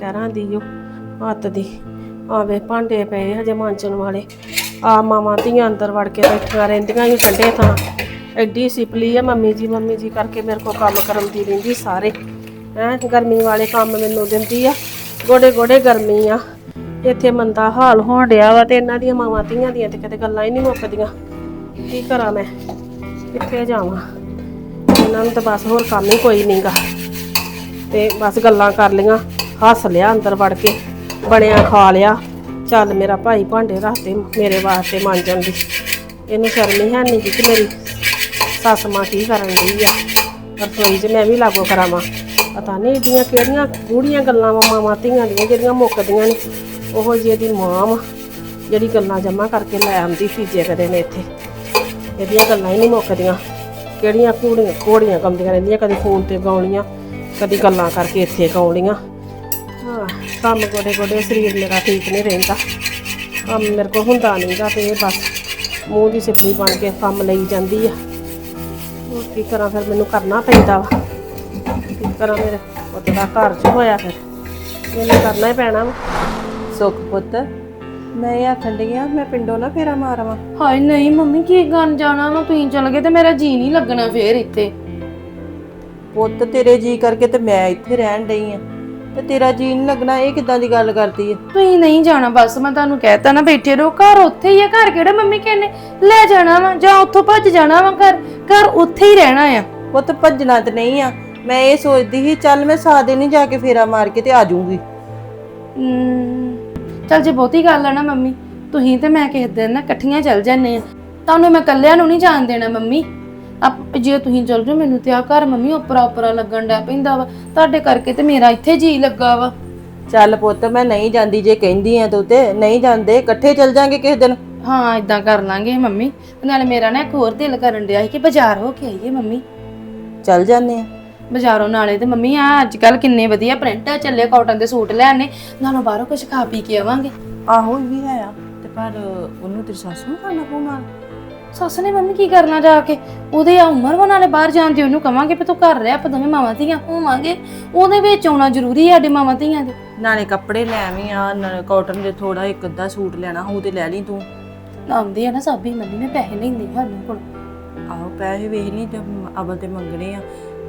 ਕਹਿਰਾਂ ਦੀ ਓ ਹੱਥ ਦੀ। ਆਵੇ ਭਾਂਡੇ ਪਏ ਹਜੇ ਮਾਂਜਣ ਵਾਲੇ। ਆ ਮਾਵਾਂ ਧੀਆਂ ਅੰਦਰ ਵੜ ਕੇ ਬੈਠੀਆਂ, ਰਹਿੰਦੀਆਂ ਹੀ ਠੰਡੇ ਥਾਂ। ਐਡੀ ਸਿਪਲੀ ਆ ਮੰਮੀ ਜੀ ਮੰਮੀ ਜੀ ਕਰਕੇ ਮੇਰੇ ਕੋ ਕੰਮ ਕਰਨ ਦੀ ਰਹਿੰਦੀ ਸਾਰੇ। ਹੈ, ਗਰਮੀ ਵਾਲੇ ਕੰਮ ਮੈਨੂੰ ਦਿੰਦੀ ਆ। ਗੋਡੇ ਗੋਡੇ ਗਰਮੀ ਆ। ਇੱਥੇ ਮੰਦਾ ਹਾਲ ਹੋਣ ਡਿਆ ਵਾ ਤੇ ਇਹਨਾਂ ਦੀਆਂ ਮਾਵਾਂ ਧੀਆਂ ਦੀਆਂ ਤੇ ਕਦੇ ਗੱਲਾਂ ਹੀ ਨਹੀਂ ਮੁੱਕਦੀਆਂ। ਕੀ ਕਰਾਂ ਮੈਂ? ਕਿੱਥੇ ਜਾਵਾਂ? ਇਹਨਾਂ ਨੂੰ ਤਾਂ ਬਸ ਹੋਰ ਕੰਮ ਹੀ ਕੋਈ ਨਹੀਂਗਾ ਤੇ ਬਸ ਗੱਲਾਂ ਕਰ ਲੀਆਂ ਹੱਸ ਲਿਆ ਅੰਦਰ ਵੜ ਕੇ, ਬਣਿਆ ਖਾ ਲਿਆ। ਚੱਲ ਮੇਰਾ ਭਾਈ ਭਾਂਡੇ ਰੱਖਦੇ ਮੇਰੇ ਵਾਸਤੇ ਮਾਂਜਣ ਦੀ ਇਹਨੂੰ ਸ਼ਰਮ ਹੀ ਹੈ ਨਹੀਂ ਕਿ ਮੇਰੀ ਸੱਸ ਮਾਂ ਕੀ ਕਰਨ ਡਈ ਆ। ਰਸੋਈ 'ਚ ਮੈਂ ਵੀ ਲਾਗੋ ਕਰਾਵਾਂ। ਪਤਾ ਨਹੀਂ ਇਹਦੀਆਂ ਕਿਹੜੀਆਂ ਗੂੜੀਆਂ ਗੱਲਾਂ ਵਾ, ਮਾਵਾਂ ਧੀਆਂ ਦੀਆਂ ਜਿਹੜੀਆਂ ਮੁੱਕਦੀਆਂ ਨੇ। ਉਹੋ ਜਿਹੀ ਇਹਦੀ ਮਾਂ ਵਾ, ਜਿਹੜੀ ਗੱਲਾਂ ਜਮਾ ਕਰਕੇ ਲੈ ਆਉਂਦੀ ਫੀਜੇ ਕਦੇ ਨੇ ਇੱਥੇ। ਇਹਦੀਆਂ ਗੱਲਾਂ ਹੀ ਨਹੀਂ ਮੁੱਕਦੀਆਂ। ਕਿਹੜੀਆਂ ਘੋੜੀਆਂ ਘੋੜੀਆਂ ਗਾਉਂਦੀਆਂ ਰਹਿੰਦੀਆਂ, ਕਦੇ ਫੋਨ ਤੇ ਗਾਉਣੀਆਂ, ਕਦੀ ਗੱਲਾਂ ਕਰਕੇ ਇੱਥੇ ਗਾਉਣੀਆਂ। ਕੰਮ ਗੋਡੇ ਗੋਡੇ ਸਰੀਰ ਮੇਰਾ ਠੀਕ ਨਹੀਂ ਰਹਿੰਦਾ। ਕੰਮ ਮੇਰੇ ਕੋਲ ਹੁੰਦਾ ਨਹੀਂਗਾ ਤੇ ਇਹ ਬਸ ਮੂੰਹ ਦੀ ਸਿਪਲੀ ਬਣ ਕੇ ਕੰਮ ਲਈ ਜਾਂਦੀ ਆ। ਹੋਰ ਕੀ ਕਰਾਂ ਫਿਰ ਮੈਨੂੰ ਕਰਨਾ ਪੈਂਦਾ ਵਾ। ਕੀ ਕਰਾਂ ਮੇਰੇ ਪੁੱਤ ਦਾ ਘਰ ਚ ਹੋਇਆ ਫਿਰ। ਮੈਨੂੰ ਕਰਨਾ ਹੀ ਪੈਣਾ ਵਾ। ਸੁੱਖ ਪੁੱਤ ਮੈਂ ਇਹ ਆਖਣ ਡਈ ਆ ਮੈਂ ਪਿੰਡੋਂ ਨਾ ਫੇਰਾ ਮਾਰਵਾ। ਹਾਏ ਨਹੀਂ ਮੰਮੀ ਕੀ ਗਨ ਜਾਣਾ ਵਾ ਤੁਸੀਂ ਚਲ ਗਏ ਤੇ ਮੇਰਾ ਜੀ ਨਹੀਂ ਲੱਗਣਾ ਫੇਰ ਇੱਥੇ। ਪੁੱਤ ਤੇਰੇ ਜੀ ਕਰਕੇ ਤੇ ਮੈਂ ਇੱਥੇ ਰਹਿਣ ਡਈ ਆ। ਤੇ ਤੇਰਾ ਜੀ ਨਹੀਂ ਲੱਗਣਾ ਇਹ ਕਿੱਦਾਂ ਦੀ ਗੱਲ ਕਰਦੀ ਹੈ ਤੁਸੀਂ ਨਹੀਂ ਜਾਣਾ ਬਸ ਮੈਂ ਤੁਹਾਨੂੰ ਕਹਿਤਾ ਨਾ ਬੈਠੇ ਰਹੋ। ਘਰ ਉੱਥੇ ਹੀ ਆ ਘਰ ਕਿਹੜਾ ਮੰਮੀ ਕਹਿੰਨੇ ਲੈ ਜਾਣਾ ਵਾ ਜਾਂ ਉੱਥੋਂ ਭੱਜ ਜਾਣਾ ਵਾ ਘਰ। ਘਰ ਉੱਥੇ ਹੀ ਰਹਿਣਾ ਆ। ਪੁੱਤ ਭੱਜਣਾ ਤੇ ਨਹੀਂ ਆ। ਮੈਂ ਇਹ ਸੋਚਦੀ ਸੀ ਚੱਲ ਮੈਂ ਸਾਦੇ ਨਹੀਂ ਜਾ ਕੇ ਫੇਰਾ ਮਾਰ ਕੇ ਤੇ ਆ ਜਾਊਂਗੀ। ਹਮ, ਚੱਲ ਜੇ ਬਹੁਤੀ ਗੱਲ ਆ ਨਾ ਮੰਮੀ ਤੁਸੀਂ ਤੇ ਮੈਂ ਕਿਸੇ ਦਿਨ ਨਾ ਇਕੱਠੀਆਂ ਚੱਲ ਜਾਂਦੇ ਆ। ਤੁਹਾਨੂੰ ਮੈਂ ਇਕੱਲਿਆਂ ਨੂੰ ਨਹੀਂ ਜਾਣ ਦੇਣਾ ਮੰਮੀ। ਆਪ ਜੇ ਤੁਸੀਂ ਚੱਲ ਜਾਓ ਮੈਨੂੰ ਤੇ ਆ ਘਰ ਮੰਮੀ ਉਪਰਾ ਉਪਰਾ ਲੱਗਣ ਡਿਆ ਪੈਂਦਾ ਵਾ। ਤੁਹਾਡੇ ਕਰਕੇ ਤੇ ਮੇਰਾ ਇੱਥੇ ਜੀ ਲੱਗਾ ਵਾ। ਚੱਲ ਪੁੱਤ ਮੈਂ ਨਹੀਂ ਜਾਂਦੀ ਜੇ ਕਹਿੰਦੀ ਆ ਤੂੰ ਤੇ। ਨਹੀਂ ਜਾਂਦੇ ਇਕੱਠੇ ਚੱਲ ਜਾਾਂਗੇ ਕਿਸੇ ਦਿਨ। ਹਾਂ ਇਦਾਂ ਕਰ ਲਾਂਗੇ ਮੰਮੀ। ਨਾਲੇ ਮੇਰਾ ਨਾ ਇੱਕ ਹੋਰ ਦਿਲ ਕਰਨ ਡਿਆ ਸੀ ਕਿ ਬਾਜ਼ਾਰ ਹੋ ਕੇ ਆਈਏ ਮੰਮੀ। ਚੱਲ ਜਾਂਦੇ ਆ। ਬਾਜ਼ਾਰੋਂ ਨਾਲੇ ਤੇ ਮੰਮੀ ਆ ਅੱਜ ਕੱਲ ਕਿੰਨੇ ਵਧੀਆ ਪ੍ਰਿੰਟ ਆ ਚੱਲੇ ਕਾਟਨ ਦੇ ਸੂਟ ਲੈਣੇ ਨਾਲੋਂ ਬਾਹਰੋਂ ਕੁਝ ਖਾ ਪੀ ਕੇ ਆਵਾਂਗੇ। ਆਹੋ ਇਹ ਵੀ ਹੈ ਆ। ਤੇ ਪਰ ਉਹਨੂੰ ਤੇਰੀ ਸੱਸ ਨੂੰ ਪਊ ਨਾਲ ਸੱਸ ਨੇ ਮੰਮੀ ਕੀ ਕਰਨਾ ਜਾ ਕੇ? ਉਹਦੇ ਆ ਉਮਰ ਵਾ ਨਾਲੇ ਬਾਹਰ ਜਾਣ ਦੀ ਉਹਨੂੰ ਕਵਾਂਗੇ ਵੀ ਤੂੰ ਘਰ ਰਹਿ ਆਪਾਂ ਦੋਵੇਂ ਮਾਵਾਂ ਧੀਆਂ ਹੋਵਾਂਗੇ। ਉਹਦੇ ਵਿੱਚ ਆਉਣਾ ਜ਼ਰੂਰੀ ਹੈ ਸਾਡੇ ਮਾਵਾਂ ਧੀਆਂ ਦੇ। ਨਾਲੇ ਕੱਪੜੇ ਲੈ ਆਵੀਂ ਆ ਨਾਲੇ ਕਾਟਨ ਦੇ ਥੋੜਾ ਇੱਕ ਅੱਧਾ ਸੂਟ ਲੈਣਾ ਹੋਊ ਤੇ ਲੈ ਲਈ ਤੂੰ। ਆਉਂਦੀ ਆ ਨਾ ਸਾਬੀ ਮੰਮੀ ਨੇ ਪੈਸੇ ਨਹੀਂ ਦਿੰਦੇ ਸਾਨੂੰ ਕੋਲ। ਆਹੋ ਪੈਸੇ ਵੇਖ ਲਈ ਤੇ ਅਵਲ ਤੇ ਮੰਗਣੇ ਆ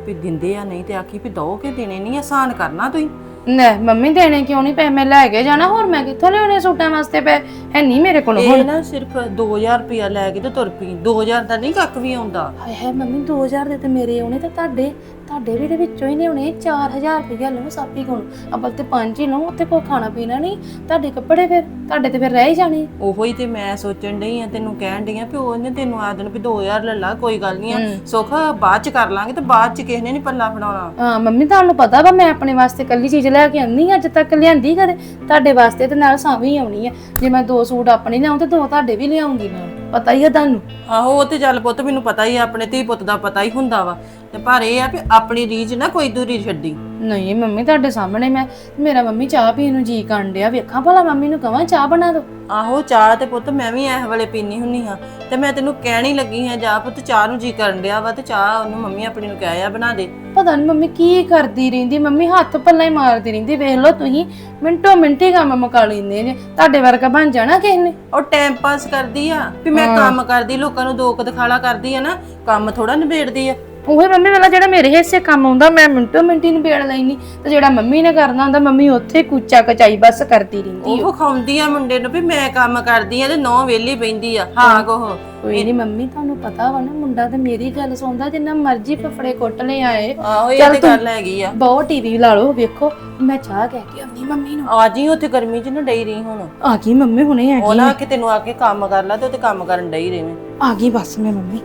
ਵੀ ਦਿੰਦੇ ਆ ਨਹੀਂ ਤੇ ਆਖੀ ਵੀ ਦੋ ਕੇ ਦੇਣੇ ਨਹੀਂ ਆਸਾਨ ਕਰਨਾ ਤੁਸੀਂ। ਲੈ ਮੰਮੀ ਦੇਣੇ ਕਿਉਂ ਨਹੀਂ ਪਏ? ਮੈਂ ਲੈ ਕੇ ਜਾਣਾ ਹੋਰ ਮੈਂ ਕਿੱਥੋਂ ਲਿਆਉਣੇ ਸੂਟਾਂ ਵਾਸਤੇ ਪਏ? ਹੈ ਨਹੀਂ ਮੇਰੇ ਕੋਲ ਇਹ ਨਾ ਸਿਰਫ 2000 ਰੁਪਇਆ ਲੈ ਕੇ ਤੇ ਤੁਰ ਪਈ। 2000 ਦਾ ਨਹੀਂ ਕੱਖ ਵੀ ਆਉਂਦਾ। ਹਾਏ ਹਾਏ ਮੰਮੀ 2000 ਦੇ ਤੇ ਮੇਰੇ ਆਉਣੇ ਤੇ ਤੁਹਾਡੇ। ਤੁਹਾਡੇ ਵੀ ਦੇ ਵਿੱਚੋਂ ਹੀ ਨੇ ਆਉਣੇ 4000 ਰੁਪਏ ਲਓ ਸਾਪੀ ਕੋਲ। ਅਬਲ ਤੇ ਪੰਜ ਹੀ ਲਓ ਉੱਥੇ ਕੋਈ ਖਾਣਾ ਪੀਣਾ ਨਹੀਂ। ਤੁਹਾਡੇ ਕੱਪੜੇ ਫਿਰ ਤੁਹਾਡੇ ਤੇ ਫਿਰ ਰਹਿ ਹੀ ਜਾਣੇ। ਉਹੋ ਹੀ ਤੇ ਮੈਂ ਸੋਚਣ ਡਈ ਆ ਤੈਨੂੰ ਕਹਿਣ ਡਈ ਆ ਵੀ ਉਹਨੇ ਤੈਨੂੰ ਆ ਦੇਣ ਵੀ 2000 ਲੈ ਲਾ ਕੋਈ ਗੱਲ ਨਹੀਂ ਆ। ਸੁੱਖ ਬਾਅਦ ਚ ਕਰ ਲਾਂਗੇ ਤੇ ਬਾਅਦ ਚ ਕਿਸੇ ਨੇ ਨਹੀਂ ਪੱਲਾ ਫੜਾਉਣਾ। ਹਾਂ ਮੰਮੀ ਤੁਹਾਨੂੰ ਪਤਾ ਵਾ ਮੈਂ ਆਪਣੇ ਵਾਸਤੇ ਕੱਲੀ ਚੀਜ਼ ਲੈ ਕੇ ਆਉਂਦੀ ਅੱਜ ਤੱਕ ਲਿਆਂਦੀ ਕਦੇ? ਤੁਹਾਡੇ ਵਾਸਤੇ ਤੇ ਨਾਲ ਸਾਵੀਂ ਆਉਣੀ ਆ। ਜੇ ਮੈਂ ਦੋ ਸੂਟ ਆਪਣੇ ਲਿਆਉਂ ਤੇ ਦੋ ਤੁਹਾਡੇ ਵੀ ਲਿਆਉਂਗੀ ਨਾਲ ਪਤਾ ਹੀ ਆ ਤੁਹਾਨੂੰ। ਆਹੋ ਉਹ ਤੇ ਚੱਲ ਪੁੱਤ ਮੈਨੂੰ ਪਤਾ ਹੀ ਆ ਆਪਣੇ ਧੀ ਪੁੱਤ ਦਾ ਪਤਾ ਹੀ ਹੁੰਦਾ ਵਾ। ਤੇ ਪਰ ਇਹ ਆ ਵੀ ਆਪਣੀ ਰੀਝ ਨਾ ਕੋਈ ਦੂਰੀ ਛੱਡੀ। ਨਹੀਂ ਮੰਮੀ ਤੁਹਾਡੇ ਸਾਹਮਣੇ ਮੈਂ ਮੇਰਾ ਮੰਮੀ ਚਾਹ ਪੀਣ ਨੂੰ ਜੀ ਕਰਨ ਡਿਆ ਵੇਖਾਂ ਭਲਾ ਮੰਮੀ ਨੂੰ ਕਵਾਂ ਚਾਹ ਬਣਾ ਦੋ ਆਹੋ ਚਾਹ ਤੇ ਪੁੱਤ ਮੈਂ ਵੀ ਇਸ ਵੇਲੇ ਪੀਣੀ ਹੁੰਨੀ ਹਾਂ ਤੇ ਮੈਂ ਤੈਨੂੰ ਕਹਿਣੀ ਲੱਗੀ ਹਾਂ ਜਾ ਪੁੱਤ ਚਾਹ ਨੂੰ ਜੀ ਕਰਨ ਡਿਆ ਵਾ ਤੇ ਚਾਹ ਉਹਨੂੰ ਮੰਮੀ ਆਪਣੀ ਨੂੰ ਕਹਿਆ ਬਣਾ ਦੇ। ਪਤਾ ਨਹੀਂ ਮੰਮੀ ਕੀ ਕਰਦੀ ਰਹਿੰਦੀ ਮੰਮੀ ਹੱਥ ਪੱਲਾ ਹੀ ਮਾਰਦੀ ਰਹਿੰਦੀ ਵੇਖ ਲਓ ਤੁਸੀਂ ਮਿੰਟੋ ਮਿੰਟੀ ਕੰਮ ਮੁਕਾ ਲੈਂਦੇ ਨੇ ਤੁਹਾਡੇ ਵਰਗਾ ਬਣ ਜਾਣਾ ਕਿਸੇ ਨੇ? ਉਹ ਟਾਈਮ ਪਾਸ ਕਰਦੀ ਆ ਵੀ ਮੈਂ ਕੰਮ ਕਰਦੀ ਲੋਕਾਂ ਨੂੰ ਦੋ ਕੁ ਦਿਖਾਲਾ ਕਰਦੀ ਆ ਨਾ ਕੰਮ ਥੋੜਾ ਨਿਬੇੜਦੀ ਆ। ਉਹੇ ਮੰਮੀ ਵਾਲਾ ਜਿਹੜਾ ਮੇਰੇ ਹਿੱਸੇ ਕੰਮ ਆਉਂਦਾ ਮੈਂ ਮਿੰਟੋ ਮਿੰਟੀ ਨੂੰ ਬੇੜ ਲੈਣੀ ਤੇ ਜਿਹੜਾ ਮੰਮੀ ਨੇ ਕਰਨਾ ਹੁੰਦਾ ਮੰਮੀ ਉੱਥੇ ਕੂਚਾ ਕਚਾਈ ਬਸ ਕਰਦੀ ਰਹਿੰਦੀ ਉਹ ਵਿਖਾਉਂਦੀ ਆ ਮੁੰਡੇ ਨੂੰ ਵੀ ਮੈਂ ਕੰਮ ਕਰਦੀ ਆ ਤੇ ਨੌ ਵੇਲੀ ਪੈਂਦੀ ਆ ਹਾਂ ਕੋਹ। ਕੋਈ ਨਹੀਂ ਮੰਮੀ ਤੁਹਾਨੂੰ ਪਤਾ ਵਾ ਨਾ ਮੁੰਡਾ ਤੇ ਮੇਰੀ ਗੱਲ ਸੁਣਦਾ ਜਿੰਨਾ ਮਰਜ਼ੀ ਫਫੜੇ ਕੁੱਟ ਲੈ ਆਏ। ਆਹੋ ਇਹ ਤੇ ਗੱਲ ਹੈਗੀ ਆ। ਬਹੁਤ ਟੀਵੀ ਲਾ ਲਓ ਵੇਖੋ। ਮੈਂ ਚਾਹ ਕਹਿ ਕੇ ਆਉਂਦੀ ਮੰਮੀ ਨੂੰ। ਆ ਜੀ ਉੱਥੇ ਗਰਮੀ 'ਚ ਨਾ ਡਈ ਰਹੀ ਹੁਣ। ਆ ਗਈ ਮੰਮੀ ਹੁਣੇ ਆ ਉਹ ਨਾ ਕਿ ਤੈਨੂੰ ਆ ਕੇ ਕੰਮ ਕਰ ਲੈ ਤੇ ਤੇ ਕੰਮ ਕਰਨ ਡਈ ਰਹੇ। ਆ ਗਈ ਬਸ ਮੈਂ ਮੰਮੀ।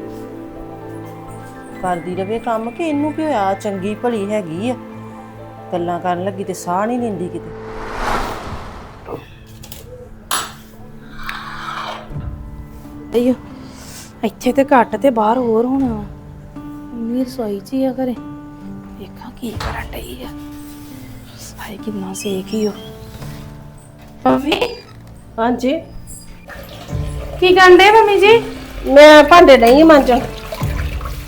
ਕਰਦੀ ਰਵੇ ਕੰਮ ਕਿ ਇਹਨੂੰ ਕੀ ਹੋਇਆ ਚੰਗੀ ਭਲੀ ਹੈਗੀ ਆ? ਗੱਲਾਂ ਕਰਨ ਲੱਗੀ ਤੇ ਸਾਹ ਨਹੀਂ ਲੈਂਦੀ ਕਿਤੇ। ਅਈਓ ਇੱਥੇ ਤੇ ਘੱਟ ਤੇ ਬਾਹਰ ਹੋਰ ਹੋਣਾ ਵਾ। ਮੰਮੀ ਰਸੋਈ 'ਚ ਹੀ ਆ ਘਰੇ। ਵੇਖਾਂ ਕੀ ਕਰਨ ਡਈ ਆ। ਹਾਏ ਕਿੰਨਾ ਸੇਕ ਹੀ ਉਹ ਮੰਮੀ? ਹਾਂਜੀ। ਕੀ ਕਰਨ ਡੇ ਮੰਮੀ ਜੀ? ਮੈਂ ਭਾਂਡੇ ਨਹੀਂ ਮਾਂਜਣ।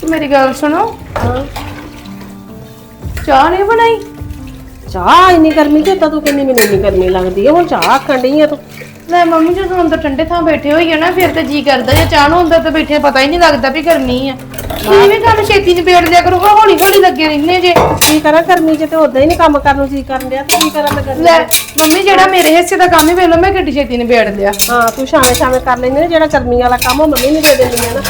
ਤੇ ਮੇਰੀ ਗੱਲ ਸੁਣੋ। ਹਾਂ। ਚਾਹ ਨਹੀਂ ਬਣਾਈ? ਚਾਹ ਇੰਨੀ ਗਰਮੀ ਚ ਤਾਂ ਤੂੰ ਕਿੰਨੀ ਮੈਨੂੰ ਇੰਨੀ ਗਰਮੀ ਲੱਗਦੀ ਹੈ ਹੁਣ ਚਾਹ ਆਖਣ ਡਈ ਆ ਤੂੰ। ਲੈ ਮੰਮੀ ਜਦੋਂ ਅੰਦਰ ਠੰਡੇ ਥਾਂ ਬੈਠੇ ਹੋਈਏ ਨਾ ਫਿਰ ਤੇ ਜੀ ਕਰਦਾ ਜੇ ਚਾਹ ਨੂੰ ਅੰਦਰ ਤੇ ਬੈਠੇ ਪਤਾ ਹੀ ਨਹੀਂ ਲੱਗਦਾ ਵੀ ਗਰਮੀ ਆ। ਤੁਸੀਂ ਵੀ ਕੰਮ ਛੇਤੀ ਨਿਬੇੜ ਲਿਆ ਕਰੋ ਹੌਲੀ ਹੌਲੀ ਲੱਗੇ ਰਹਿੰਦੇ ਜੇ। ਕੀ ਕਰਾਂ ਗਰਮੀ ਚ ਤੇ ਉਦਾਂ ਹੀ ਨਹੀਂ ਕੰਮ ਕਰਨ ਨੂੰ ਜੀ ਕਰਨ ਡਿਆ ਤੇ ਕੀ ਕਰਾਂ ਮੈਂ ਗਰਮੀ ਲੈ ਮੰਮੀ ਜਿਹੜਾ ਮੇਰੇ ਹਿੱਸੇ ਦਾ ਕੰਮ ਹੀ ਵੇਲੋ ਮੈਂ ਕਿੱਡੀ ਛੇਤੀ ਨਿਬੇੜ ਲਿਆ। ਹਾਂ ਤੂੰ ਸ਼ਾਮੇ ਸ਼ਾਮੇ ਕਰ ਲੈਂਦੀ ਨਾ ਜਿਹੜਾ ਗਰਮੀ ਵਾਲਾ ਕੰਮ ਉਹ ਮੰਮੀ ਨੂੰ ਦੇ ਦਿੰਦੀ ਆ ਨਾ।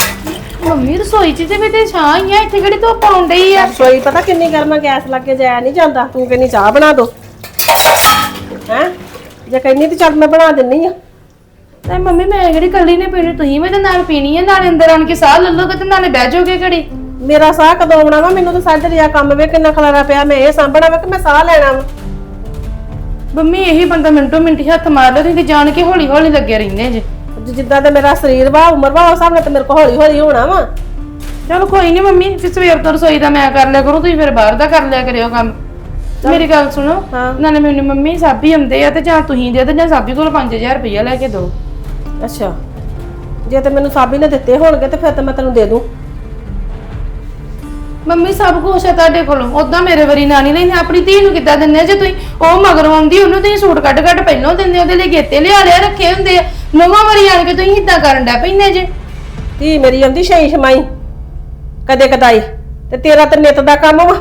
ਮੰਮੀ ਰਸੋਈ 'ਚ ਤੇ ਵੀ ਤੇ ਛਾਂ ਹੀ ਆ ਇੱਥੇ ਕਿਹੜੀ ਧੁੱਪ ਆਉਣ ਡਈ ਆ? ਰਸੋਈ ਪਤਾ ਕਿੰਨੀ ਗਰਮ ਆ ਗੈਸ ਲੱਗ ਕੇ ਜਾਇਆ ਨਹੀਂ ਜਾਂਦਾ। ਤੂੰ ਕਹਿੰਦੀ ਚਾਹ ਬਣਾ ਦੋ। ਹੈ? ਜੇ ਕਹਿੰਦੀ ਤੇ ਚੱਲ ਮੈਂ ਬਣਾ ਦਿੰਨੀ ਆ। ਤੇ ਮੰਮੀ ਮੈਂ ਕਿਹੜੀ ਕੱਲੀ ਨੇ ਪੀਣੀ? ਤੁਸੀਂ ਤੇ ਨਾਲ ਪੀਣੀ ਹੈ ਨਾਲੇ ਅੰਦਰ ਆਣ ਕੇ ਸਾਹ ਲੈ ਲਓਗੇ ਤੇ ਨਾਲੇ ਬਹਿ ਜਾਓਗੇ ਘੜੀ ਮੇਰਾ ਸਾਹ ਕਦੋਂ ਆਉਣਾ ਵਾ? ਮੈਨੂੰ ਤਾਂ ਸਾਡੇ ਰਿਆ ਕੰਮ ਵੇ ਕਿੰਨਾ ਖਲਾਰਾ ਪਿਆ। ਮੈਂ ਇਹ ਸਾਂਭਣਾ ਵਾ ਕਿ ਮੈਂ ਸਾਹ ਲੈਣਾ ਵਾ? ਮੰਮੀ ਇਹੀ ਬੰਦਾ ਮਿੰਟੋ ਮਿੰਟੀ ਹੱਥ ਮਾਰ ਲਓ ਤੁਸੀਂ ਜਾਣ ਕੇ ਹੌਲੀ ਹੌਲੀ ਲੱਗੇ ਰਹਿੰਦੇ ਜਿ- ਜਿੱਦਾਂ ਤੇ ਮੇਰਾ ਸਰੀਰ ਵਾ ਉਮਰ ਵਾ ਉਸ ਹਿਸਾਬ ਨਾਲ ਤੇ ਮੇਰੇ ਕੋਲ ਹੌਲੀ ਹੌਲੀ ਹੋਣਾ ਵਾ। ਚਲੋ ਕੋਈ ਨਹੀਂ ਮੰਮੀ ਫਿਰ ਸਵੇਰ ਤੋਂ ਰਸੋਈ ਦਾ ਮੈਂ ਕਰ ਲਿਆ ਕਰੂੰ ਤੁਸੀਂ ਫਿਰ ਬਾਹਰ ਦਾ ਕਰ ਲਿਆ ਕਰਿਓ ਕੰਮ। ਮੇਰੀ ਗੱਲ ਸੁਣੋ ਹਾਂ। ਨਾਲੇ ਮੈਨੂੰ ਮੰਮੀ ਸਾਬੀ ਆਉਂਦੇ ਆ ਤੇ ਜਾਂ ਤੁਸੀਂ ਦੇ ਤੇ ਜਾਂ ਸਾਬੀ ਕੋਲ 5000 ਰੁਪਇਆ ਲੈ ਕੇ ਦਿਓ। ਅੱਛਾ। ਜੇ ਤੇ ਮੈਨੂੰ ਸਾਬੀ ਨੇ ਦਿੱਤੇ ਹੋਣਗੇ ਤੇ ਫਿਰ ਤਾਂ ਮੈਂ ਤੈਨੂੰ ਦੇ ਦੂੰ। ਮੰਮੀ ਸਭ ਕੁਛ ਹੈ ਤੁਹਾਡੇ ਕੋਲ। ਉਦਾਂ ਮੇਰੇ ਵਰੀ ਨਾਨੀ ਲੈਂਦੇ ਆਪਣੀ ਧੀ ਨੂੰ ਕਿੱਦਾਂ ਦਿੰਦੇ ਆ? ਜੇ ਤੁਸੀਂ ਉਹ ਮਗਰੋਂ ਆਉਂਦੀ ਉਹਨੂੰ ਤੁਸੀਂ ਸੂਟ ਕੱਢ ਕੱਢ ਪਹਿਲਾਂ ਦਿੰਦੇ ਉਹਦੇ ਲਈ ਗੇਤੇ ਲਿਆ ਲਿਆ ਰੱਖੇ ਹੁੰਦੇ ਆ। ਨਵਾਂ ਵਰੀ ਆਣ ਕੇ ਤੁਸੀਂ ਇਦਾਂ ਕਰਨ ਡੈ ਪੈਂਦੇ ਜੇ। ਧੀ ਮੇਰੀ ਆਉਂਦੀ ਛੇ ਛਮਾਈ ਕਦੇ ਕਦਾਈ। ਤੇ ਤੇਰਾ ਤੇ ਨਿਤ ਦਾ ਕੰਮ ਵਾ।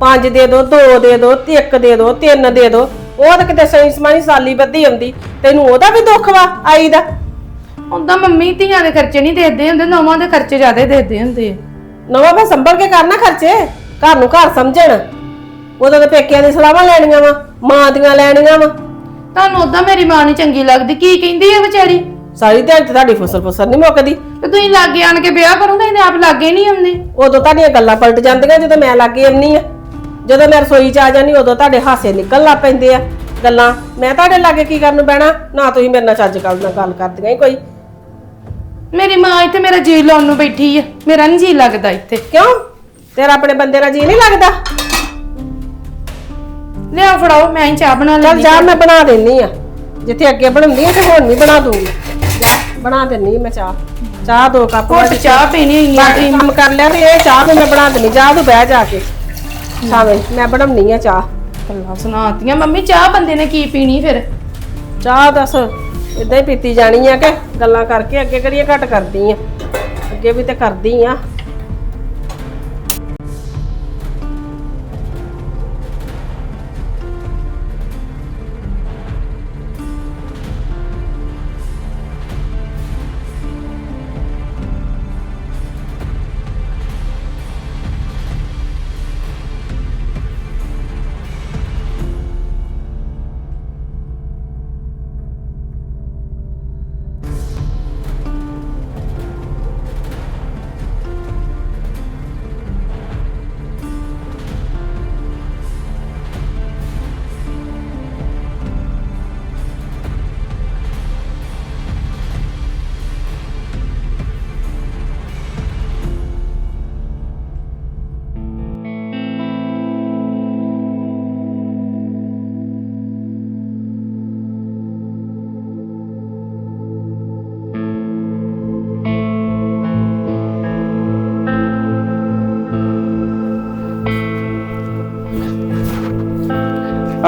ਪੰਜ ਦੇ ਦੋ ਦੋ ਦੇ ਦੋ ਤੇ ਇੱਕ ਦੇ ਦੋ ਤਿੰਨ ਦੇ ਦੋ। ਉਹ ਤਾਂ ਕਿਤੇ ਛੇ ਛਮਾਈ ਸਾਲੀ ਬੱਧੀ ਆਉਂਦੀ। ਤੈਨੂੰ ਉਹਦਾ ਵੀ ਦੁੱਖ ਵਾ ਆਈ ਦਾ। ਉਦਾਂ ਮੰਮੀ ਧੀਆਂ ਦੇ ਖਰਚੇ ਨਹੀਂ ਦੇਦੇ ਹੁੰਦੇ ਨਵਾਂ ਦੇ ਖਰਚੇ ਜ਼ਿਆਦਾ ਦੇਦੇ ਹੁੰਦੇ ਆ। ਨਵਾਂ ਫੇ ਸੰਭਲ ਕੇ ਕਰਨਾ ਖਰਚੇ ਘਰ ਨੂੰ ਘਰ ਸਮਝਣ। ਉਦੋਂ ਤੇ ਪੇਕਿਆਂ ਦੀ ਸਲਾਹਾਂ ਲੈਣੀਆਂ ਵਾ ਮਾਂ ਦੀਆਂ ਲੈਣੀਆਂ ਵਾ। ਤੁਹਾਨੂੰ ਉਦਾਂ ਮੇਰੀ ਮਾਂ ਨਹੀਂ ਚੰਗੀ ਲੱਗਦੀ ਕੀ ਕਹਿੰਦੀ ਹੈ ਵਿਚਾਰੀ? ਸਾਰੀ ਦਿਹਾੜੀ ਤੇ ਤੁਹਾਡੀ ਫਸਲ ਫਸਲ ਨਹੀਂ ਮੁੱਕਦੀ। ਤੇ ਤੁਸੀਂ ਲਾਗੇ ਆਣ ਕੇ ਵਿਆਹ ਕਰੋਗੇ ਤੇ ਆਪ ਲਾਗੇ ਨਹੀਂ ਆਉਂਦੇ? ਉਦੋਂ ਤੁਹਾਡੀਆਂ ਗੱਲਾਂ ਪਲਟ ਜਾਂਦੀਆਂ ਜਦੋਂ ਮੈਂ ਲਾਗੇ ਆਉਣੀ ਆ। ਜਦੋਂ ਮੈਂ ਰਸੋਈ 'ਚ ਆ ਜਾਂਦੀ ਉਦੋਂ ਤੁਹਾਡੇ ਹਾਸੇ ਨਿਕਲ ਲੱਗ ਪੈਂਦੇ ਆ। ਗੱਲਾਂ ਮੈਂ ਤੁਹਾਡੇ ਲਾਗੇ ਕੀ ਕਰਨ ਨੂੰ ਬਹਿਣਾ? ਨਾ ਤੁਸੀਂ ਮੇਰੇ ਨਾਲ ਚੱਜ ਗੱਲ ਨਾਲ ਗੱਲ ਕਰਦੀਆਂ ਹੀ ਕੋਈ। ਮੇਰੀ ਮਾਂ ਇੱਥੇ ਮੇਰਾ ਜੀ ਲਾਉਣ ਨੂੰ ਬੈਠੀ ਆ। ਮੇਰਾ ਨਹੀਂ ਜੀ ਲੱਗਦਾ ਇੱਥੇ। ਕਿਉਂ? ਤੇਰਾ ਆਪਣੇ ਬੰਦੇ ਨਾਲ ਜੀ ਨਹੀਂ ਲੱਗਦਾ? ਲਿਆ ਫੜਾਓ ਮੈਂ ਹੀ ਚਾਹ ਬਣਾ ਚੱਲ ਲੈਂਦੀ ਜਾ ਮੈਂ ਬਣਾ ਦੇਣੀ ਆ। ਜਿੱਥੇ ਅੱਗੇ ਬਣਾਉਂਦੀ ਆ ਤੇ ਹੁਣ ਨਹੀਂ ਬਣਾ ਦੂੰਗੀ। ਜਾ ਬਣਾ ਦੇਣੀ ਮੈਂ ਚਾਹ। ਚਾਹ ਦੋ ਕੱਪ ਘੁੱਟ ਚਾਹ ਪੀਣੀ ਹੋਈ ਆ ਬਾਕੀ ਕੰਮ ਕਰ ਲਿਆ ਤੇ ਇਹ ਚਾਹ ਵੀ ਮੈਂ ਬਣਾ ਦੇਣੀ ਜਾ ਤੂੰ ਬਹਿ ਜਾ ਕੇ। ਸਾਵੇਂ ਮੈਂ ਬਣਾਉਣੀ ਆ ਚਾਹ। ਗੱਲਾਂ ਸੁਣਾਤੀਆਂ। ਮੰਮੀ ਚਾਹ ਬੰਦੇ ਨੇ ਕੀ ਪੀਣੀ ਫਿਰ? ਚਾਹ ਦੱਸ। ਇਦਾਂ ਹੀ ਪੀਤੀ ਜਾਣੀ ਆ ਕਿ ਗੱਲਾਂ ਕਰਕੇ ਅੱਗੇ ਕਰੀਏ, ਘੱਟ ਕਰਦੀ ਆ। ਅੱਗੇ ਵੀ ਤੇ ਕਰਦੀ ਆ।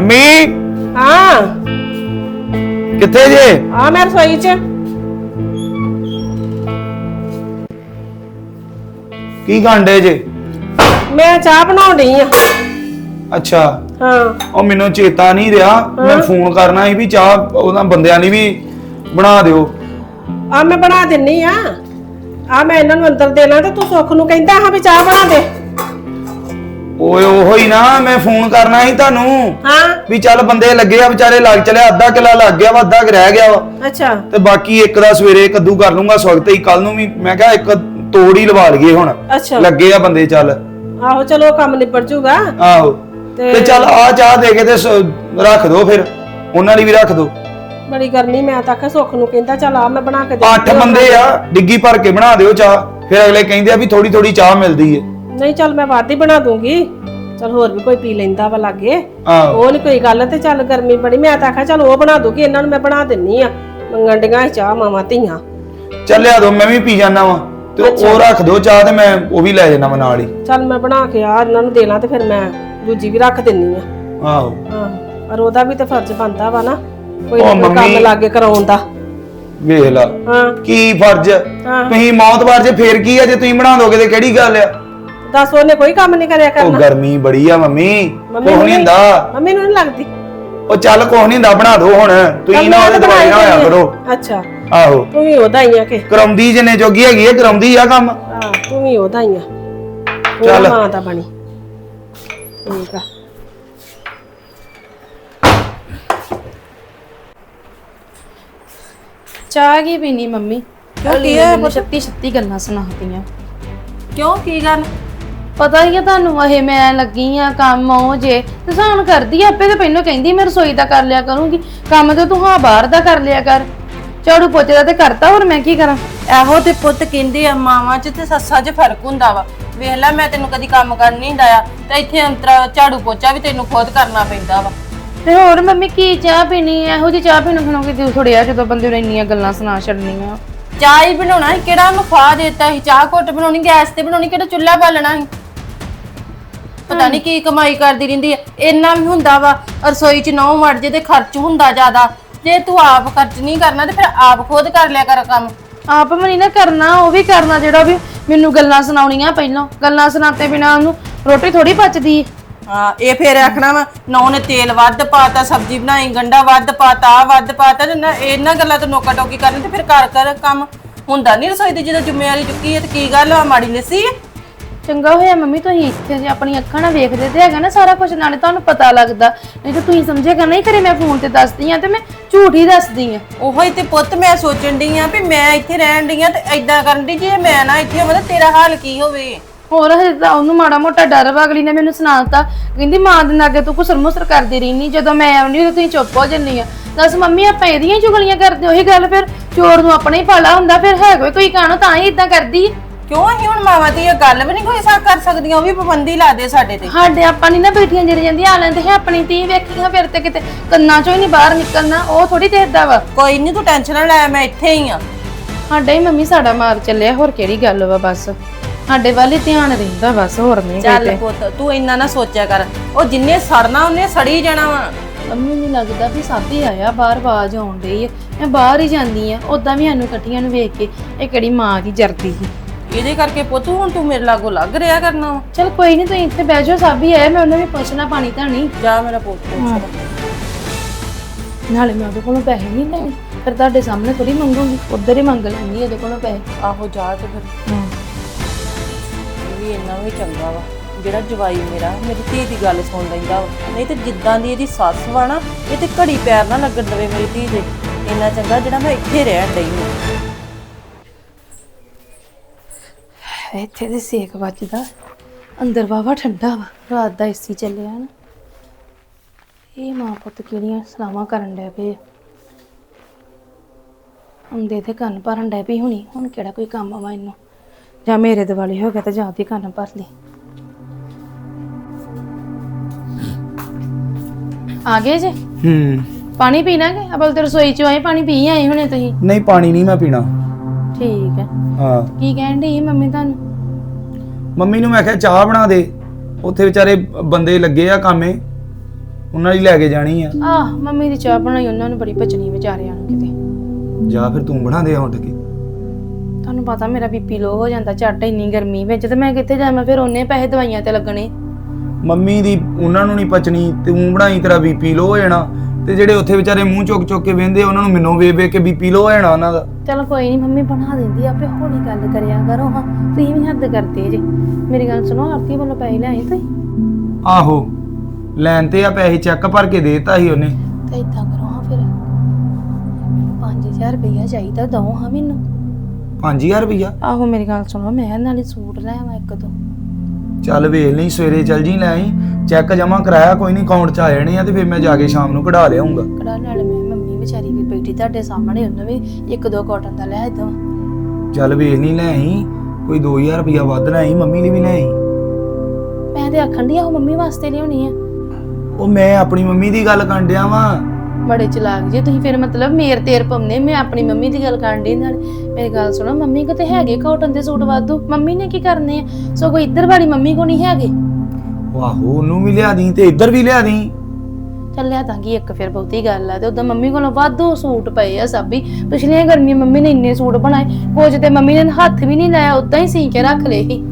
ਅੰਮੀ ਹਾਂ। ਕਿੱਥੇ ਜੇ? ਆ ਮੈਂ ਰਸੋਈ 'ਚ। ਕੀ ਗਾਂਡੇ ਜੇ? ਮੈਂ ਚਾਹ ਬਣਾਉਣ ਡਈ ਆ। ਅੱਛਾ। ਹਾਂ। ਉਹ ਮੈਨੂੰ ਚੇਤਾ ਨਹੀਂ ਰਿਹਾ। ਮੈਂ ਫੋਨ ਕਰਨਾ ਸੀ ਵੀ ਚਾਹ ਉਹਨਾਂ ਬੰਦਿਆਂ ਦੀ ਵੀ ਬਣਾ ਦਿਓ। ਆ ਮੈਂ ਬਣਾ ਦਿੰਨੀ ਆ। ਆ ਮੈਂ ਇਹਨਾਂ ਨੂੰ ਅੰਦਰ ਦੇਣਾ ਤੇ ਤੂੰ ਸੁੱਖ ਨੂੰ ਕਹਿੰਦਾ ਹਾਂ ਵੀ ਚਾਹ ਬਣਾ ਦੇ। ਓਏ ਉਹੋ ਹੀ ਨਾ ਮੈਂ ਫੋਨ ਕਰਨਾ ਸੀ ਤੁਹਾਨੂੰ। ਹਾਂ। ਵੀ ਚੱਲ ਬੰਦੇ ਲੱਗੇ ਆ ਵਿਚਾਰੇ ਲੱਗ ਚਲਿਆ ਅੱਧਾ ਕਿਲਾ ਲੱਗ ਗਿਆ ਵਾ ਅੱਧਾ ਕੁ ਰਹਿ ਗਿਆ ਵਾ। ਅੱਛਾ। ਤੇ ਬਾਕੀ ਇੱਕ ਦਾ ਸਵੇਰੇ ਕੱਦੂ ਕਰ ਲੂੰਗਾ ਸਵਖਤੇ ਹੀ ਕੱਲ ਨੂੰ ਵੀ ਮੈਂ ਕਿਹਾ ਇੱਕ ਤੋੜ ਹੀ ਲਵਾ ਲਈਏ ਹੁਣ। ਅੱਛਾ। ਲੱਗੇ ਆ ਬੰਦੇ ਚੱਲ। ਆਹੋ ਚਲੋ ਕੰਮ ਨਿਬੜ ਜੂਗਾ। ਆਹੋ। ਤੇ- ਤੇ ਚੱਲ ਆ ਚਾਹ ਦੇ ਕੇ ਤੇ ਸ- ਰੱਖ ਦੋ ਫਿਰ। ਉਹਨਾਂ ਲਈ ਵੀ ਰੱਖ ਦੋ। ਬੜੀ ਗਰਮੀ ਮੈਂ ਤਾਂ ਕਿ ਸੁੱਖ ਨੂੰ ਕਹਿੰਦਾ ਚੱਲ ਆ ਮੈਂ ਬਣਾ ਕੇ ਦੇ ਅੱਠ ਬੰਦੇ ਆ ਡਿੱਗੀ ਭਰ ਕੇ ਬਣਾ ਦਿਓ ਚਾਹ। ਫਿਰ ਅਗਲੇ ਕਹਿੰਦੇ ਆ ਵੀ ਥੋੜੀ ਥੋੜੀ ਚਾਹ ਮਿਲਦੀ ਏ। ਨਹੀਂ ਚੱਲ ਮੈਂ ਵਾਦੀ ਬਣਾ ਦੂੰਗੀ। ਚੱਲ ਹੋਰ ਵੀ ਕੋਈ ਪੀ ਲੈਂਦਾ ਵਾ ਲਾਗੇ। ਆਹੋ। ਉਹ ਨਹੀਂ ਕੋਈ ਗੱਲ ਤੇ ਚੱਲ ਗਰਮੀ ਬੜੀ। ਮੈਂ ਤਾਂ ਆਖਿਆ ਚੱਲ ਉਹ ਬਣਾ ਦੂੰਗੀ ਇਹਨਾਂ ਨੂੰ ਮੈਂ ਬਣਾ ਦਿੰਨੀ ਆ। ਮੰਗਣ ਡੀਆਂ ਚਾਹ ਮਾਵਾਂ ਧੀਆਂ। ਚੱਲਿਆ ਦੋ ਮੈਂ ਵੀ ਪੀ ਜਾਣਾ ਵਾ। ਤੇ ਉਹ ਰੱਖ ਦਿਓ ਚਾਹ ਤੇ ਮੈਂ ਉਹ ਵੀ ਲੈ ਜਾਣਾ ਵਾ ਨਾਲ ਹੀ। ਚੱਲ ਮੈਂ ਬਣਾ ਕੇ ਆ ਇਹਨਾਂ ਨੂੰ ਦੇਣਾ ਤੇ ਫਿਰ ਮੈਂ ਦੂਜੀ ਵੀ ਰੱਖ ਦਿੰਨੀ ਆ। ਆਹੋ। ਹਾਂ ਪਰ ਉਹਦਾ ਵੀ ਤੇ ਫਰਜ਼ ਬਣਦਾ ਵਾ ਨਾ ਕੋਈ ਉਹ ਨਾ ਕੋਈ ਕੰਮ ਮੰਮੀ। ਲਾਗੇ ਕਰਾਉਣ ਦਾ। ਵੇਖ ਲਾ ਹਾਂ। ਕੀ ਫਰਜ਼ ਹਾਂ। ਤੁਸੀਂ ਮੌਤਬਾਰ ਜੇ ਫੇਰ ਕੀ ਆ? ਜੇ ਤੁਸੀਂ ਬਣਾ ਦੋਗੇ ਤੇ ਕਿਹੜੀ ਗੱਲ ਆ? ਦੱਸ ਉਹਨੇ ਕੋਈ ਕੰਮ ਨਹੀਂ ਕਰਿਆ ਉਹ ਕਰਨਾ। ਗਰਮੀ ਬੜੀ ਆ ਮੰਮੀ ਮੰਮੀ ਨੂੰ ਨਹੀਂ ਹੁੰਦਾ। ਮੰਮੀ ਨੂੰ ਨਹੀਂ ਲੱਗਦੀ। ਉਹ ਚੱਲ ਕੁਛ ਨਹੀਂ ਹੁੰਦਾ ਬਣਾ ਦੋ ਹੁਣ। ਤੁਸੀਂ ਨਾ ਉਹਦੇ ਤਾਂ ਦਵਾਈ ਨਾ ਹੋਇਆ ਕਰੋ। ਅੱਛਾ। ਆਹੋ। ਤੂੰ ਵੀ ਉਹਦਾ ਹੀ ਆ ਕਿ। ਕਰਾਉਂਦੀ ਜਿੰਨੇ ਜੋਗੀ ਹੈਗੀ ਆ ਕਰਾਉਂਦੀ ਆ ਕੰਮ। ਹਾਂ ਤੂੰ ਵੀ ਉਹਦਾ ਹੀ ਆ। ਚੱਲ। ਮਾਂ ਦਾ ਬਣੀ। ਠੀਕ ਆ। ਚਾਹ ਕੀ ਪੀਣੀ ਮੰਮੀ? ਕਿਉਂ ਕੀ ਨੇ ਹੈ ਮੈਨੂੰ ਛੱਤੀ ਛੱਤੀ ਗੱਲਾਂ ਸੁਣਾਤੀਆਂ ਕਿਉਂ? ਕੀ ਗੱਲ? ਪਤਾ ਹੀ ਆ ਤੁਹਾਨੂੰ ਇਹ ਮੈਂ ਲੱਗੀ ਆ ਕੰਮ ਉਹ ਜੇ। ਤੇ ਸਾਨ ਕਰਦੀ ਆ, ਆਪੇ ਤੇ ਪਹਿਲਾਂ ਕਹਿੰਦੀ ਮੈਂ ਰਸੋਈ ਦਾ ਕਰ ਲਿਆ ਕਰੂੰਗੀ। ਕੰਮ ਤੇ ਤੂੰ ਹਾਂ ਬਾਹਰ ਦਾ ਕਰ ਲਿਆ ਕਰ। ਝਾੜੂ ਪੋਚੇ ਦਾ ਤੇ ਕਰਤਾ ਹੋਰ ਮੈਂ ਕੀ ਕਰਾਂ? ਇਹੋ ਤੇ ਪੁੱਤ ਕਹਿੰਦੇ ਆ ਮਾਵਾਂ 'ਚ ਤੇ ਸੱਸਾਂ 'ਚ ਫ਼ਰਕ ਹੁੰਦਾ ਵਾ। ਵੇਖ ਲੈ ਮੈਂ ਤੈਨੂੰ ਕਦੀ ਕੰਮ ਕਰਨ ਨਹੀਂ ਦਿਆ ਤੇ ਇੱਥੇ ਅੰਤਰਾ ਝਾੜੂ ਪੋਚਾ ਵੀ ਤੈਨੂੰ ਖੁਦ ਕਰਨਾ ਪੈਂਦਾ ਵਾ। ਤੇ ਹੋਰ ਮੰਮੀ ਕੀ ਚਾਹ ਪੀਣੀ ਐ ਇਹੋ ਜੀ ਚਾਹ ਪੀਣ ਖਣੋਗੇ ਦਿਲ ਥੋੜਿਆ ਜਦੋਂ ਬੰਦੇ ਨੂੰ ਇੰਨੀਆਂ ਗੱਲਾਂ ਸੁਣਾ ਛੱਡਣੀਆਂ। ਚਾਹ ਹੀ ਬਣਾਉਣਾ ਸੀ ਕਿਹੜਾ ਫਾ ਦਿੱਤਾ ਸੀ? ਚਾਹ ਘੁੱਟ ਬਣਾਉਣੀ ਗੈਸ ਤੇ ਬਣਾਉਣੀ ਕਿਹੜਾ ਚੁੱਲ੍ਹਾ ਬਾਲਣਾ ਸੀ? ਪਤਾ ਨਹੀਂ ਕੀ ਕਮਾਈ ਕਰਦੀ ਰਹਿੰਦੀ ਹੈ ਇੰਨਾ ਵੀ ਹੁੰਦਾ ਵਾ ਰਸੋਈ 'ਚ ਨੌ ਮੜ ਜੇ ਤੇ ਖਰਚ ਹੁੰਦਾ ਜ਼ਿਆਦਾ। ਜੇ ਤੂੰ ਆਪ ਖਰਚ ਨਹੀਂ ਕਰਨਾ ਤੇ ਫਿਰ ਆਪ ਖੁਦ ਕਰ ਲਿਆ ਕਰ ਕੰਮ। ਆਪ ਮਨੀ ਨਾ ਕਰਨਾ ਉਹ ਵੀ ਕਰਨਾ ਜਿਹੜਾ ਵੀ ਮੈਨੂੰ ਗੱਲਾਂ ਸੁਣਾਉਣੀਆਂ ਪਹਿਲਾਂ। ਗੱਲਾਂ ਸੁਣਾਤੇ ਬਿਨਾ ਉਹਨੂੰ ਰੋਟੀ ਥੋੜੀ ਪਚਦੀ। ਹਾਂ ਇਹ ਫੇਰ ਆਖਣਾ ਵਾ ਨੌ ਨੇ ਤੇਲ ਵੱਧ ਪਾਤਾ ਸਬਜ਼ੀ ਬਣਾਈ ਗੰਡਾ ਵੱਧ ਪਾਤਾ ਆ ਵੱਧ ਪਾਤਾ ਤੇ ਨਾ ਇਹਨਾਂ ਗੱਲਾਂ ਤੋਂ ਨੋਕਾ ਟੋਕੀ ਕਰਨੀ ਤੇ ਫਿਰ ਕਰ ਕਰ ਕੰਮ ਹੁੰਦਾ ਨਹੀਂ ਰਸੋਈ ਦੀ ਜਦੋਂ ਜ਼ਿੰਮੇਵਾਰੀ ਚੁੱਕੀ ਹੈ ਤੇ ਕੀ ਗੱਲ ਆ ਮਾੜੀ ਲੱਸੀ ਹੈ? ਚੰਗਾ ਹੋਇਆ ਮੰਮੀ ਤੁਸੀਂ ਇੱਥੇ ਜੇ ਆਪਣੀ ਅੱਖਾਂ ਨਾਲ ਵੇਖਦੇ ਤੇ ਹੈਗਾ ਨਾ ਸਾਰਾ ਕੁਝ ਨਾਲੇ ਤੁਹਾਨੂੰ ਪਤਾ ਲੱਗਦਾ। ਨਹੀਂ ਤਾਂ ਤੁਸੀਂ ਸਮਝੇਗਾ ਨਹੀਂ ਕਰੇ ਮੈਂ ਫੋਨ ਤੇ ਦੱਸਦੀ ਆ ਤੇ ਮੈਂ ਝੂਠ ਹੀ ਦੱਸਦੀ ਆ। ਉਹੋ ਹੀ ਤੇ ਪੁੱਤ ਮੈਂ ਸੋਚਣ ਡਈ ਆ ਵੀ ਮੈਂ ਇੱਥੇ ਰਹਿਣ ਡਈ ਆ ਤੇ ਐਦਾਂ ਕਰਨ ਦੀ ਜੇ ਮੈਂ ਨਾ ਇੱਥੇ ਹੋਵਾਂ ਤਾਂ ਤੇਰਾ ਹਾਲ ਕੀ ਹੋਵੇ? ਹੋਰ ਹਜੇ ਤਾਂ ਉਹਨੂੰ ਮਾੜਾ ਮੋਟਾ ਡਰ ਵਾ ਅਗਲੀ ਨੇ ਮੈਨੂੰ ਸੁਣਾਤਾ। ਕਹਿੰਦੀ ਮਾਂ ਦੇ ਨਾਲ ਅੱਗੇ ਤੂੰ ਕੁਸਰ ਮੁਸਰ ਕਰਦੀ ਰਹਿਨੀ ਜਦੋਂ ਮੈਂ ਆਉਂਦੀ ਤਾਂ ਤੁਸੀਂ ਚੁੱਪ ਹੋ ਜੰਨੀ ਆ। ਦੱਸ ਮੰਮੀ ਆਪਾਂ ਇਹਦੀਆਂ ਹੀ ਚੁਗਲੀਆਂ ਕਰਦੇ ਉਹੀ ਗੱਲ ਫਿਰ ਚੋਰ ਨੂੰ ਆਪਣਾ ਹੀ ਪਾਲਾ ਹੁੰਦਾ ਫਿਰ ਹੈ ਕੋਈ ਕੋਈ ਕਾਣੋ ਤਾਂ ਹੀ ਇਦਾਂ ਕਰਦੀ ਆ। ਕਿਉਂ ਅਸੀਂ ਹੁਣ ਮਾਵਾਂ ਦੀ ਇਹ ਗੱਲ ਵੀ ਨਹੀਂ ਕੋਈ ਸਾ ਕਰ ਸਕਦੀਆਂ ਉਹ ਵੀ ਪਾਬੰਦੀ ਲਾ ਦੇ ਸਾਡੇ ਤੇ। ਸਾਡੇ ਆਪਾਂ ਨਹੀਂ ਨਾ ਬੈਠੀਆਂ ਜਿਹੜੀ ਜਾਂਦੀਆਂ ਆ ਲੈਂਦੇ ਹੈ ਆਪਣੀ ਤੀ ਵੇਖੀਆਂ ਫਿਰ ਤੇ ਕਿਤੇ ਕੰਨਾਂ ਚੋਂ ਹੀ ਨਹੀਂ ਬਾਹਰ ਨਿਕਲਣਾ ਉਹ ਥੋੜੀ ਦੇਖਦਾ ਵਾ। ਕੋਈ ਨਹੀਂ ਤੂੰ ਟੈਨਸ਼ਨ ਨਾ ਲੈ ਮੈਂ ਇੱਥੇ ਹੀ ਆ। ਸਾਡਾ ਹੀ ਮੰਮੀ ਸਾਡਾ ਮਾਰ ਚੱਲਿਆ ਹੋਰ ਕਿਹੜੀ ਗੱਲ ਵਾ ਬਸ। ਸਾਡੇ ਵੱਲ ਹੀ ਧਿਆਨ ਰਹਿੰਦਾ ਬਸ ਹੋਰ ਨਹੀਂ ਚੱਲ ਪੁੱਤ ਤੂੰ ਇੰਨਾ ਨਾ ਸੋਚਿਆ ਕਰ ਉਹ ਜਿੰਨੇ ਸੜਨਾ ਉਹਨੇ ਸੜੀ ਜਾਣਾ ਵਾ। ਮੰਮੀ ਨੂੰ ਲੱਗਦਾ ਵੀ ਸਭ ਹੀ ਆਇਆ ਬਾਹਰ ਆਵਾਜ਼ ਆਉਣ ਡਈ ਹੈ ਮੈਂ ਬਾਹਰ ਹੀ ਜਾਂਦੀ ਆ ਉਦਾਂ ਵੀ ਸਾਨੂੰ ਇਕੱਠੀਆਂ ਨੂੰ ਵੇਖ ਕੇ ਇਹ ਕਿਹੜੀ ਮਾਂ ਦੀ ਜਰਦੀ ਸੀ। ਇਹਦੇ ਕਰਕੇ ਪੁੱਤ ਹੁਣ ਤੂੰ ਮੇਰੇ ਲਾਗੋਂ ਲੱਗ ਰਿਹਾ ਕਰਨਾ ਵਾ। ਚਲ ਕੋਈ ਨਹੀਂ ਤੁਸੀਂ ਇੱਥੇ ਬਹਿ ਜਾਓ ਸਭ ਹੀ ਆਇਆ ਮੈਂ ਉਹਨਾਂ ਵੀ ਪੁੱਛਣਾ ਪਾਣੀ ਧਾਣੀ। ਜਾ ਮੇਰਾ ਪੁੱਤ ਪੁੱਛ ਨਾਲੇ ਮੈਂ ਉਹਦੇ ਕੋਲੋਂ ਪੈਸੇ ਨਹੀਂ ਲੈਣੇ ਫਿਰ ਤੁਹਾਡੇ ਸਾਹਮਣੇ ਥੋੜੀ ਮੰਗੂਗੀ ਉਧਰ ਹੀ ਮੰਗ ਲੈਣੀ ਉਹਦੇ ਕੋਲੋਂ ਪੈਸੇ। ਆਹੋ ਜਾ ਤੇ ਫਿਰ। ਇਹ ਵੀ ਇੰਨਾ ਵੀ ਚੰਗਾ ਵਾ ਜਿਹੜਾ ਜਵਾਈ ਮੇਰਾ ਮੇਰੀ ਧੀ ਦੀ ਗੱਲ ਸੁਣ ਲੈਂਦਾ ਵਾ। ਨਹੀਂ ਤੇ ਜਿੱਦਾਂ ਦੀ ਇਹਦੀ ਸੱਸ ਵਾ ਨਾ ਇਹ ਤੇ ਘੜੀ ਪੈਰ ਨਾ ਲੱਗਣ ਦੇਵੇ ਮੇਰੀ ਧੀ ਦੇ। ਇੰਨਾ ਚੰਗਾ ਜਿਹੜਾ ਮੈਂ ਇੱਥੇ ਰਹਿਣ ਡਈ ਹਾਂ। ਇੱਥੇ ਦੇ ਸੇਕ ਵੱਜਦਾ। ਅੰਦਰ ਵਾਵਾ ਠੰਡਾ ਵਾ ਰਾਤ ਦਾ ਏਸੀ ਚੱਲਿਆ ਨਾ। ਇਹ ਮਾਂ ਪੁੱਤ ਕਿਹੜੀਆਂ ਸਲਾਮਾਂ ਕਰਨ ਡੈ ਪਏ। ਹੁੰਦੇ ਤੇ ਕੰਨ ਭਰਨ ਡੈ ਪਈ ਹੁਣੀ ਹੁਣ ਕਿਹੜਾ ਕੋਈ ਕੰਮ ਆਵਾ ਇਹਨੂੰ? ਜਾਂ ਮੇਰੇ ਦਿਵਾਲੀ ਹੋ ਗਿਆ ਤਾਂ ਜਾਂ ਦੀ ਕੰਨ ਭਰ ਲਈ ਆ ਗਏ ਜੇ? ਹੂੰ। ਪਾਣੀ ਪੀਣਾ ਕਿ? ਅਬਲ ਤੇ ਰਸੋਈ ਚੋਂ ਆਏ ਪਾਣੀ ਪੀ ਆਏ ਹੁਣੇ ਤੁਸੀਂ? ਨਹੀਂ ਪਾਣੀ ਨਹੀਂ ਮੈਂ ਪੀਣਾ। ਠੀਕ ਹੈ। ਹਾਂ। ਕੀ ਕਹਿਣ ਡਈ ਮੰਮੀ ਤੁਹਾਨੂੰ? ਮੰਮੀ ਨੂੰ ਮੈਂ ਕਿਹਾ ਚਾਹ ਬਣਾ ਦੇ। ਉੱਥੇ ਵਿਚਾਰੇ ਬੰਦੇ ਲੱਗੇ ਆ ਕਾਮੇ। ਉਹਨਾਂ ਦੀ ਲੈ ਕੇ ਜਾਣੀ ਆ। ਆਹ ਮੰਮੀ ਦੀ ਚਾਹ ਬਣਾਈ ਉਹਨਾਂ ਨੂੰ ਬੜੀ ਭਚਣੀ ਵਿਚਾਰਿਆਂ ਨੂੰ ਕਿਤੇ। ਜਾਂ ਫਿਰ ਤੂੰ ਬਣਾ ਦੇ ਉੱਠ ਕੇ। ਤੁਹਾਨੂੰ ਪਤਾ ਮੇਰਾ ਬੀਪੀ ਲੋ ਹੋ ਜਾਂਦਾ ਝੱਟ ਇੰਨੀ ਗਰਮੀ ਵਿੱਚ ਤੇ ਮੈਂ ਕਿੱਥੇ ਜਾਵਾਂ ਫਿਰ ਉਹਨੇ ਪੈਸੇ ਦਵਾਈਆਂ ਤੇ ਲੱਗਣੇ। ਮੰਮੀ ਦੀ ਉਹਨਾਂ ਨੂੰ ਨਹੀਂ ਪਚਣੀ ਤੂੰ ਬਣਾਈ ਤੇਰਾ ਬੀਪੀ ਲੋ ਹੋ ਜਾਣਾ। ਤੇ ਜਿਹੜੇ ਉੱਥੇ ਵਿਚਾਰੇ ਮੂੰਹ ਚੁੱਕ ਚੁੱਕ ਕੇ ਵੇਂਦੇ ਉਹਨਾਂ ਨੂੰ ਮੈਨੂੰ ਵੇਖ ਵੇਖ ਕੇ ਬੀਪੀ ਲੋ ਹੋ ਜਾਣਾ ਉਹਨਾਂ ਦਾ। ਚਲ ਕੋਈ ਨਹੀਂ ਮੰਮੀ ਬਣਾ ਦਿੰਦੀ ਆ, ਆਪੇ ਹੌਲੀ ਗੱਲ ਕਰਿਆ ਕਰੋ ਹਾਂ। ਤੁਸੀਂ ਵੀ ਹੱਦ ਕਰਦੇ ਜੇ। ਮੇਰੀ ਗੱਲ ਸੁਣੋ ਆਰਤੀ ਵੱਲੋਂ ਪੈਸੇ ਲਿਆਏ ਤੁਸੀਂ? ਆਹੋ ਲੈਣ ਤੇ ਆ ਪੈਸੇ ਚੈੱਕ ਭਰ ਕੇ ਦੇਤਾ ਸੀ ਉਹਨੇ। ਤਾਂ ਇਦਾਂ ਕਰੋ ਹਾਂ ਫਿਰ। 5000 ਰੁਪਇਆ ਚਾਹੀਦਾ ਦੋ ਹਾਂ ਮੈਨੂੰ। 5000 ਰੁਪਈਆ? ਆਹੋ ਮੇਰੀ ਗੱਲ ਸੁਣੋ ਮੈਂ ਨਾਲੇ ਸੂਟ ਲੈ ਆਵਾਂ ਇੱਕ ਦੋ। ਚੱਲ ਵੇਖ ਲਈ ਸਵੇਰੇ ਚੱਲ ਜੀ ਲੈ ਆਈ ਚੈੱਕ ਜਮਾ ਕਰਾਇਆ ਕੋਈ ਨਹੀਂ ਅਕਾਊਂਟ 'ਚ ਆ ਜਾਣੇ ਆ ਤੇ ਫਿਰ ਮੈਂ ਜਾ ਕੇ ਸ਼ਾਮ ਨੂੰ ਕਢਾ ਲਿਆਉਂਗਾ। ਕੜਾ ਨਾਲ ਮੈਂ ਮੰਮੀ ਵਿਚਾਰੀ ਵੀ ਬੈਠੀ ਤੁਹਾਡੇ ਸਾਹਮਣੇ ਉਹਨੂੰ ਵੀ ਇੱਕ ਦੋ ਕਾਟਨ ਦਾ ਲੈ ਦੋ ਚੱਲ ਵੇਖ ਨਹੀਂ ਲੈ ਆਈ ਕੋਈ 2000 ਰੁਪਈਆ ਵੱਧ ਲੈ ਆਈ ਮੰਮੀ ਲਈ ਵੀ ਲੈ ਆਈ। ਮੈਂ ਤੇ ਆਖਣ ਦੀ ਆ ਉਹ ਮੰਮੀ ਵਾਸਤੇ ਲਿਆਉਣੀ ਆ। ਉਹ ਮੈਂ ਆਪਣੀ ਮੰਮੀ ਦੀ ਗੱਲ ਕਰਨ ਡਿਆ ਵਾਂ। ਬੜੇ ਚਲਾਕ ਜੇ ਤੁਸੀਂ ਫਿਰ ਮਤਲਬ ਮੇਰ ਤੇਰ ਪਾਉਂਦੇ ਮੈਂ ਆਪਣੀ ਮੰਮੀ ਦੀ ਗੱਲ ਕਰਨ ਦੀ ਨਾਲ। ਮੇਰੀ ਗੱਲ ਸੁਣੋ ਮੰਮੀ ਕੋ ਤੇ ਹੈਗੇ ਕਾਟਨ ਦੇ ਸੂਟ ਵਾਧੂ। ਮੰਮੀ ਨੇ ਕੀ ਕਰਨੇ ਆ? ਸਗੋਂ ਇੱਧਰ ਵਾਲੀ ਮੰਮੀ ਕੋ ਨਹੀਂ ਹੈਗੇ। ਆਹੋ ਉਹਨੂੰ ਵੀ ਲਿਆ ਦੀ ਤੇ ਇੱਧਰ ਵੀ ਲਿਆ ਦੀ ਚੱਲ ਲਿਆ ਦਾਂਗੀ ਇੱਕ ਫਿਰ ਬਹੁਤੀ ਗੱਲ ਆ ਤੇ ਉਦੋਂ ਮੰਮੀ ਕੋਲੋਂ ਵਾਧੂ ਸੂਟ ਪਏ ਆ ਹੀ ਪਿਛਲੀਆਂ ਗਰਮੀਆਂ ਮੰਮੀ ਨੇ ਇੰਨੇ ਸੂਟ ਬਣਾਏ ਕੁਝ ਤੇ ਮੰਮੀ ਨੇ ਹੱਥ ਵੀ ਨਹੀਂ ਲਾਇਆ ਉਦਾਂ ਹੀ ਸੀ ਕੇ ਰੱਖ ਲਏ ਸੀ।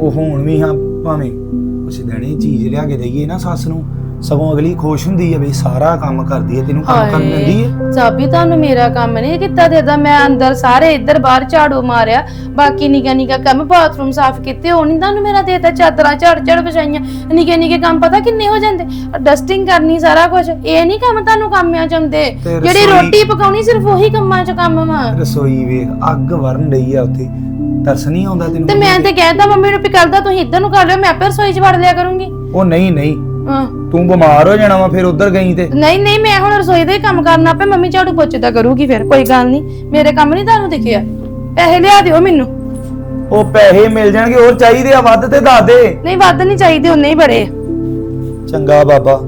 ਉਹ ਹੁਣ ਵੀ ਹਾਂ ਭਾਵੇਂ ਕੁਛ ਦੇਣੇ ਚੀਜ਼ ਲਿਆ ਕੇ ਦਈਏ ਨਾ ਸੱਸ ਨੂੰ। ਸਗੋਂ ਅਗਲੀ ਖੁਸ਼ ਹੁੰਦੀ ਹੈ ਵੀ ਸਾਰਾ ਕੰਮ ਕਰਦੀ ਹੈ ਤੈਨੂੰ ਕੰਮ ਕਰਨ ਦਿੰਦੀ ਹੈ ਸਾਬੀ ਤੁਹਾਨੂੰ ਮੇਰਾ ਕੰਮ ਨਹੀਂ ਕੀਤਾ ਦੇਦਾ ਮੈਂ ਅੰਦਰ ਸਾਰੇ ਇੱਧਰ ਬਾਹਰ ਝਾੜੂ ਮਾਰਿਆ ਬਾਕੀ ਨਿੱਕਾ ਨਿੱਕਾ ਕੰਮ ਬਾਥਰੂਮ ਸਾਫ਼ ਕੀਤੇ ਉਹ ਨਹੀਂ ਤੁਹਾਨੂੰ ਮੇਰਾ ਦੇਤਾ ਚਾਦਰਾਂ ਝੜ ਝੜ ਵਿਛਾਈਆਂ ਨਿੱਕੇ ਨਿੱਕੇ ਕੰਮ ਪਤਾ ਕਿੰਨੇ ਹੋ ਜਾਂਦੇ? ਡਸਟਿੰਗ ਕਰਨੀ ਸਾਰਾ ਕੁਝ ਇਹ ਨਹੀਂ ਕੰਮ ਤੁਹਾਨੂੰ ਕੰਮਿਆਂ ਚ ਆਉਂਦੇ ਤੇ ਜਿਹੜੀ ਰਸੋਈ- ਰੋਟੀ ਪਕਾਉਣੀ ਸਿਰਫ ਉਹੀ ਕੰਮਾਂ ਚ ਕੰਮ ਵਾ। ਰਸੋਈ ਵੇਖ ਅੱਗ ਵਰਨ ਡਈ ਆ ਉੱਥੇ ਤਰਸ ਨਹੀਂ ਆਉਂਦਾ ਤੈਨੂੰ ਤੇ ਮੈਂ ਤੇ ਕਹਿਤਾ ਮੰਮੀ ਨੂੰ ਵੀ ਕਰਦਾ ਤੁਸੀਂ ਇੱਧਰ ਨੂੰ ਕਰ ਲਿਓ ਮੈਂ ਆਪੇ ਰਸੋਈ ਚ ਵੜ ਲਿਆ ਕਰੂੰਗੀ। ਉਹ ਨਹੀਂ ਨਹੀਂ ਹਾਂ। ਤੂੰ ਬਿਮਾਰ ਹੋ ਜਾਣਾ ਵਾ ਫਿਰ ਉਧਰ ਗਈ ਤੇ। ਨਹੀਂ ਨਹੀਂ ਮੈਂ ਹੁਣ ਰਸੋਈ ਦਾ ਹੀ ਕੰਮ ਕਰਨਾ ਪਏ ਮੰਮੀ ਝਾੜੂ ਪੋਚੇ ਦਾ ਕਰੂਗੀ ਫਿਰ ਕੋਈ ਗੱਲ ਨਹੀਂ। ਮੇਰੇ ਕੰਮ ਨਹੀਂ ਤੁਹਾਨੂੰ ਦਿਖਿਆ। ਪੈਸੇ ਲਿਆ ਦਿਓ ਮੈਨੂੰ। ਉਹ ਪੈਸੇ ਮਿਲ ਜਾਣਗੇ ਹੋਰ ਚਾਹੀਦੇ ਆ ਵੱਧ ਤੇ ਦੱਸ ਦੇ। ਨਹੀਂ ਵੱਧ ਨਹੀਂ ਚਾਹੀਦੇ ਉਨੇ ਹੀ ਬੜੇ ਆ। ਚੰਗਾ ਬਾਬਾ।